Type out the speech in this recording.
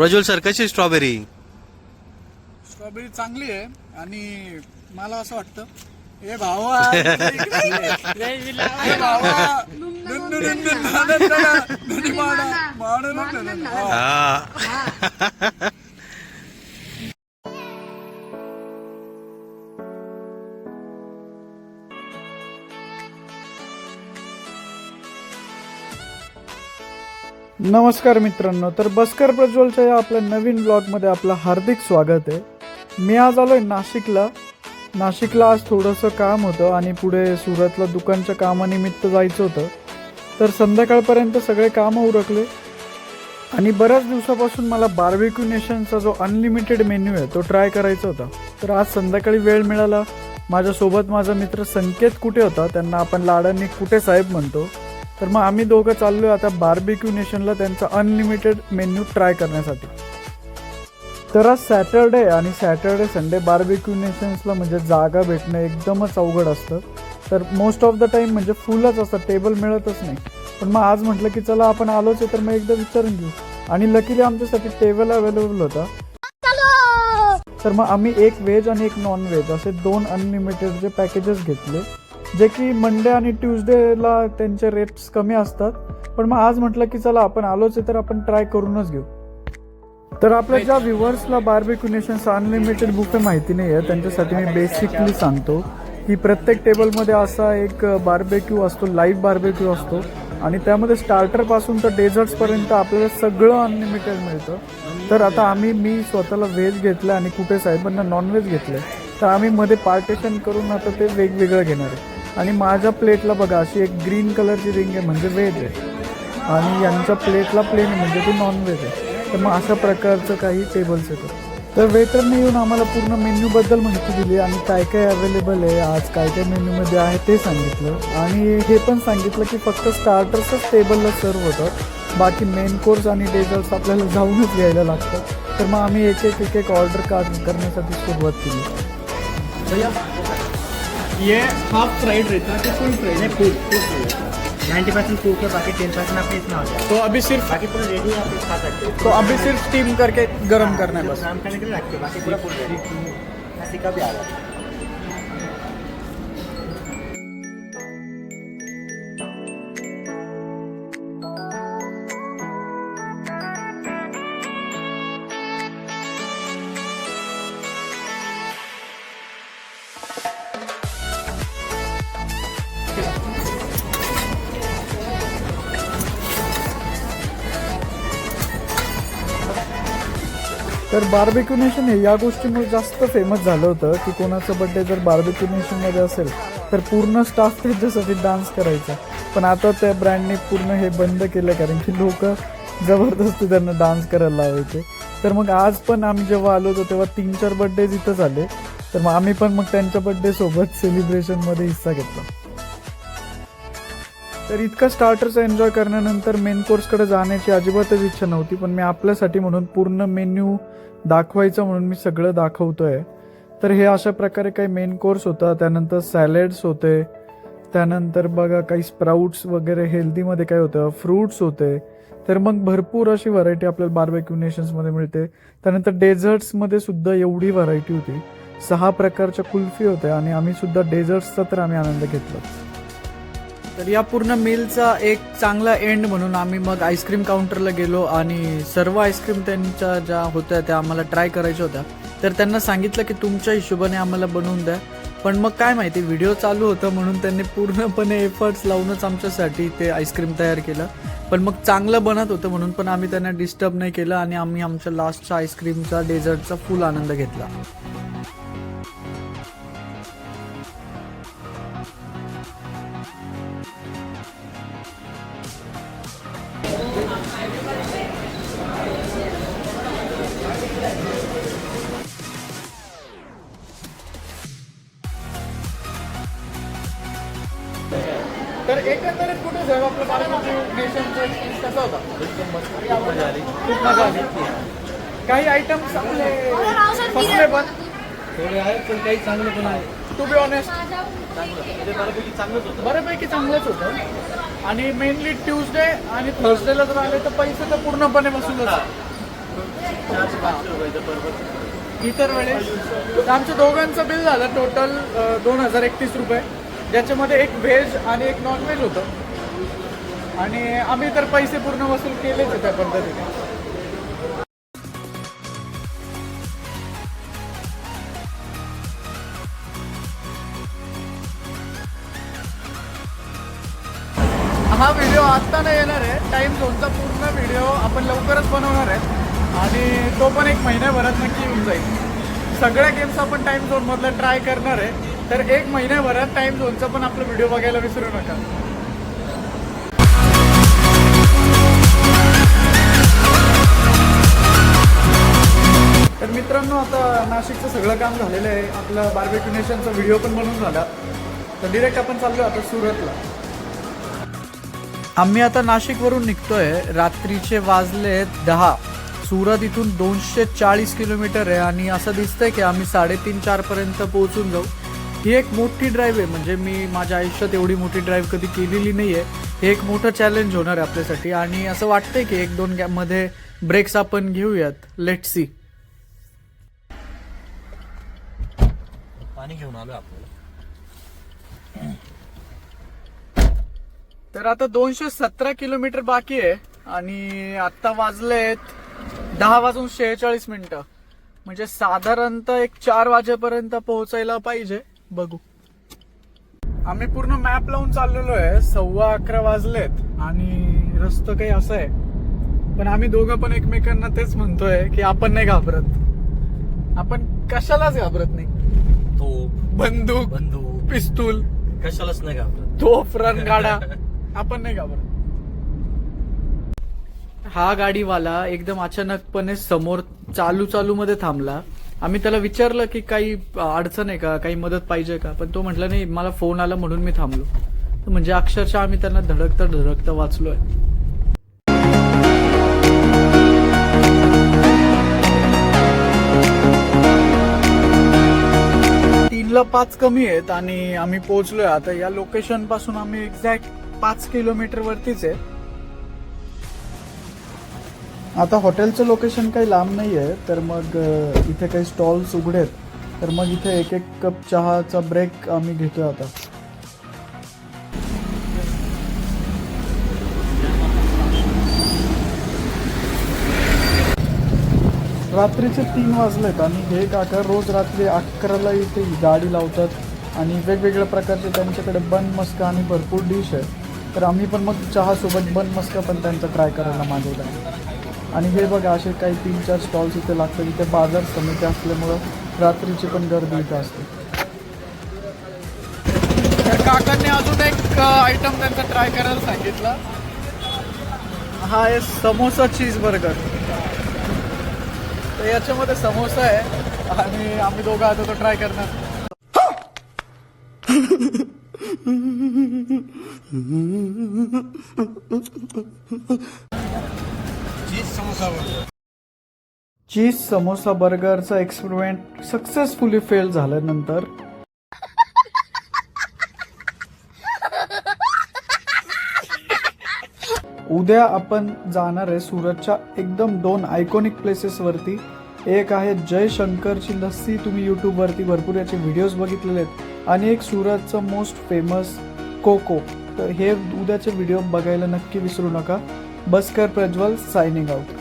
Prajwal sir कशी strawberry strawberry चांगली आहे आणि मला असं वाटतं ए भावा ए भावा नमस्कार मित्रांनो तर बस्कर प्रज्वलच्या या आपल्या नवीन ब्लॉगमध्ये आपलं हार्दिक स्वागत आहे. मी आज आलो आहे नाशिकला. नाशिकला आज थोडंसं काम होतं आणि पुढे सुरतला दुकानच्या कामानिमित्त जायचं होतं. तर संध्याकाळपर्यंत सगळे कामं उरकले. आणि बऱ्याच दिवसापासून मला बार्बिक्यू नेशनचा जो अनलिमिटेड मेन्यू आहे तो ट्राय करायचा होता. तर आज संध्याकाळी वेळ मिळाला. माझ्यासोबत माझा मित्र संकेत कुठे होता त्यांना आपण लाडांनी कुठे साहेब म्हणतो. तर मग आम्ही दोघं चाललो आता बार्बिक्यू नेशनला त्यांचा अनलिमिटेड मेन्यू ट्राय करण्यासाठी. तर आज सॅटरडे आणि सॅटरडे संडे बार्बिक्यू नेशन्सला म्हणजे जागा भेटणं एकदमच अवघड असतं. तर मोस्ट ऑफ द टाईम म्हणजे फुलच असतं टेबल मिळतच नाही. पण मग आज म्हटलं की चला आपण आलोच आहे तर मग एकदा विचारून घेऊ. आणि लकीली आमच्यासाठी टेबल अवेलेबल होता. तर मग आम्ही एक व्हेज आणि एक नॉन व्हेज असे दोन अनलिमिटेड जे पॅकेजेस घेतले. जे की मंडे आणि ट्युजडेला त्यांचे रेट्स कमी असतात. पण मग आज म्हटलं की चला आपण आलोच आहे तर आपण ट्राय करूनच घेऊ. तर आपल्या ज्या व्ह्युअर्सला बार्बिक्यू नेशन्स अनलिमिटेड बुफे माहिती नाही आहे त्यांच्यासाठी मी बेसिकली सांगतो की प्रत्येक टेबलमध्ये असा एक बार्बेक्यू असतो लाईव्ह बार्बेक्यू असतो. आणि त्यामध्ये स्टार्टरपासून तर डेझर्ट्सपर्यंत आपल्याला सगळं अनलिमिटेड मिळतं. तर आता आम्ही मी स्वतःला व्हेज घेतलं आणि कुठे साहेबांना नॉनव्हेज घेतलं तर आम्ही मध्ये पार्टेशन करून आता ते वेगवेगळं घेणार आहे. आणि माझ्या प्लेटला बघा अशी एक ग्रीन कलरची रिंग आहे म्हणजे व्हेज आहे. आणि यांच्या प्लेटला प्लेन म्हणजे ती नॉनव्हेज आहे. तर मग अशा प्रकारचं काही टेबल्स येतं तर वेटरने येऊन आम्हाला पूर्ण मेन्यूबद्दल माहिती दिली आणि काय काय अवेलेबल आहे आज काय काय मेन्यूमध्ये आहे ते सांगितलं. आणि हे पण सांगितलं की फक्त स्टार्टर्सच टेबलला सर्व होतात. बाकी मेन कोर्स आणि डेझर्ट्स आपल्याला जाऊनच घ्यायला लागतात. तर मग आम्ही एक एक एक एक ऑर्डर करण्यासाठी सुरुवात केली. भैया ये हाफ़ फ्राइड रहता है full fried full ninety percent food है बाकी टेन परसेंट आपके इसमें हो तो अभी सिर्फ़ बाकी पूरा रेडी आप खा सकते हो। तो अभी सिर्फ़ स्टीम करके गर्म करना है बस। गर्म करने के लिए रखते हो, बाकी पूरा फुल रेडी का भी आ रहा है। तर बार्बेक्यू नेशन हे या गोष्टीमुळे जास्त फेमस झालं होतं की कोणाचं बड्डे जर बार्बेक्यू नेशनमध्ये असेल तर पूर्ण स्टाफ त्याच्यासाठी डान्स करायचा. पण आता त्या ब्रँडने पूर्ण हे बंद केलं कारण की लोक जबरदस्ती त्यांना डान्स करायला लावायचे. तर मग आज पण आम्ही जेव्हा आलो होतो तेव्हा तीन चार बड्डे इथं झाले. तर मग आम्ही पण मग त्यांच्या बड्डे सोबत सेलिब्रेशनमध्ये हिस्सा घेतला. तर इतका स्टार्टर्स एन्जॉय करण्यानंतर मेन कोर्सकडे जाण्याची अजिबातच इच्छा नव्हती पण मी आपल्यासाठी म्हणून पूर्ण मेन्यू दाखवायचं म्हणून मी सगळं दाखवतोय. तर हे अशा प्रकारे काही मेन कोर्स होता. त्यानंतर सॅलेड्स होते. त्यानंतर बघा काही स्प्राउट्स वगैरे हेल्दीमध्ये काय होतं? फ्रूट्स होते. तर मग भरपूर अशी व्हरायटी आपल्याला बार्बेक्यू नेशन्समध्ये मिळते. त्यानंतर डेझर्ट्समध्ये सुद्धा एवढी व्हरायटी होती. सहा प्रकारच्या कुल्फी होत्या आणि आम्ही सुद्धा डेझर्ट्सचा तर आम्ही आनंद घेतला. तर या पूर्ण मिलचा एक चांगला एंड म्हणून आम्ही मग आईस्क्रीम काउंटरला गेलो आणि सर्व आईस्क्रीम त्यांच्या ज्या होत्या त्या आम्हाला ट्राय करायच्या होत्या. तर त्यांना सांगितलं की तुमच्या हिशोबाने आम्हाला बनवून द्या. पण मग काय माहिती व्हिडिओ चालू होतं म्हणून त्यांनी पूर्णपणे एफर्ट्स लावूनच आमच्यासाठी ते आईस्क्रीम तयार केलं. पण मग चांगलं बनत होतं म्हणून पण आम्ही त्यांना डिस्टर्ब नाही केलं आणि आम्ही आमच्या लास्टच्या आईस्क्रीमचा डेझर्टचा फुल आनंद घेतला. तर एकंदरीत कुठे साहेब आपलं बारामती नेशनचा एक्सपिरियन्स कसा होता? खूप मजा आली. काही आयटम्स आपले फसले पण. थोडे आहेत पण काही चांगलं पण आहे. टू बी ऑनेस्ट म्हणजे बऱ्यापैकी चांगलंच होतं. बऱ्यापैकी चांगलंच होतं आणि मेनली ट्यूजडे आणि थर्सडेला जर आले तर पैसे तर पूर्णपणे वसूलच इतर वेळेस. तर आमच्या दोघांचं बिल झालं टोटल दोन हजार एकतीस रुपये. ज्याच्यामध्ये एक व्हेज आणि एक नॉन व्हेज होतं. आणि आम्ही तर पैसे पूर्ण वसूल केलेच आहे त्या पद्धतीने. हा व्हिडिओ आत्ता नाही येणार आहे. टाईम झोनचा पूर्ण व्हिडिओ आपण लवकरच बनवणार आहे. आणि तो पण एक महिन्याभरात नक्की येऊन जाईल. सगळ्या गेम्स आपण टाईम झोनमधलं ट्राय करणार आहे. तर एक महिन्याभरात टाईम झोनचा पण आपला व्हिडिओ बघायला विसरू नका. तर मित्रांनो आता नाशिकचं सगळं काम झालेलं आहे. आपलं बार्बेक्यू नेशनचा व्हिडिओ पण बनवून झाला. तर डिरेक्ट आपण चाललो आता सुरतला. आम्ही आता नाशिकवरून निघतोय. रात्रीचे वाजले दहा. सुरत इथून दोनशे चाळीस किलोमीटर आहे आणि असं दिसतंय की आम्ही साडेतीन चार पर्यंत पोहोचून जाऊ. ही एक मोठी ड्राईव्ह आहे. म्हणजे मी माझ्या आयुष्यात एवढी मोठी ड्राईव्ह कधी केलेली नाही आहे हे एक मोठं चॅलेंज होणार आहे आपल्यासाठी. आणि असं वाटतंय की एक दोन गॅपमध्ये ब्रेक्स आपण घेऊयात. लेट सी पाणी घेऊन आलो आपल्याला तर आता दोनशे सतरा किलोमीटर बाकी आहे. आणि आता वाजलेत दहा वाजून शेहेचाळीस मिनिटं. म्हणजे साधारणतः एक चार वाजेपर्यंत पोहोचायला पाहिजे. बघू. आम्ही पूर्ण मॅप लावून चाललेलो आहे. सव्वा अकरा वाजलेत आणि रस्ता काही असं आहे. पण आम्ही दोघं पण एकमेकांना तेच म्हणतोय की आपण नाही घाबरत. आपण कशालाच घाबरत नाही. तो बंदूक बंधू पिस्तूल. कशालाच नाही घाबरत. तोफ रणगाडा. आपण नाही घाबरत. हा गाडीवाला एकदम अचानकपणे समोर चालू चालू मध्ये थांबला. आम्ही त्याला विचारलं की काही अडचण आहे का? काही मदत पाहिजे का? पण तो म्हटला नाही मला फोन आला म्हणून मी थांबलो. म्हणजे अक्षरशः आम्ही त्यांना धडकता धडकता वाचलोय. तीनला पाच कमी आहेत आणि आम्ही पोहोचलोय. आता या लोकेशनपासून आम्ही एक्झॅक्ट पाच किलोमीटर वरतीच आहे. आता हॉटेलचं लोकेशन काही लांब नाही आहे तर मग इथे काही स्टॉल्स उघडेत तर मग इथे एक एक कप चहाचा ब्रेक आम्ही घेतोय आता. रात्रीचे तीन वाजलेत आणि हे काका रोज रात्री अकराला इथे गाडी लावतात आणि वेगवेगळ्या प्रकारचे त्यांच्याकडे बन मस्का आणि भरपूर डिश आहे. तर आम्ही पण मग चहासोबत बन मस्का पण त्यांचा ट्राय करायला मागवला आहे आणि हे बघा असे काही तीन चार स्टॉल्स इथे लागतात. इथे बाजार समिती असल्यामुळं रात्रीची पण गर्दी इथे असते. तर काकांनी अजून एक आयटम त्यांचा ट्राय करायला सांगितला. हा आहे समोसा चीज बर्गर तर याच्यामध्ये समोसा आहे आणि आम्ही दोघं आता तो ट्राय करणार. चीज समोसा बर्गरचा एक्सपेरिमेंट सक्सेसफुली फेल झाल्यानंतर. उद्या आपण जाणार आहे सुरतच्या एकदम दोन आयकॉनिक प्लेसेस वरती. एक आहे जय शंकरची लस्सी तुम्ही यूट्यूबवरती भरपूर याचे व्हिडिओज बघितलेले आहेत. आणि एक सुरतचं मोस्ट फेमस कोको तर हे उद्याचे व्हिडिओ बघायला नक्की विसरू नका. बसकर प्रज्वल सायनिंग आउट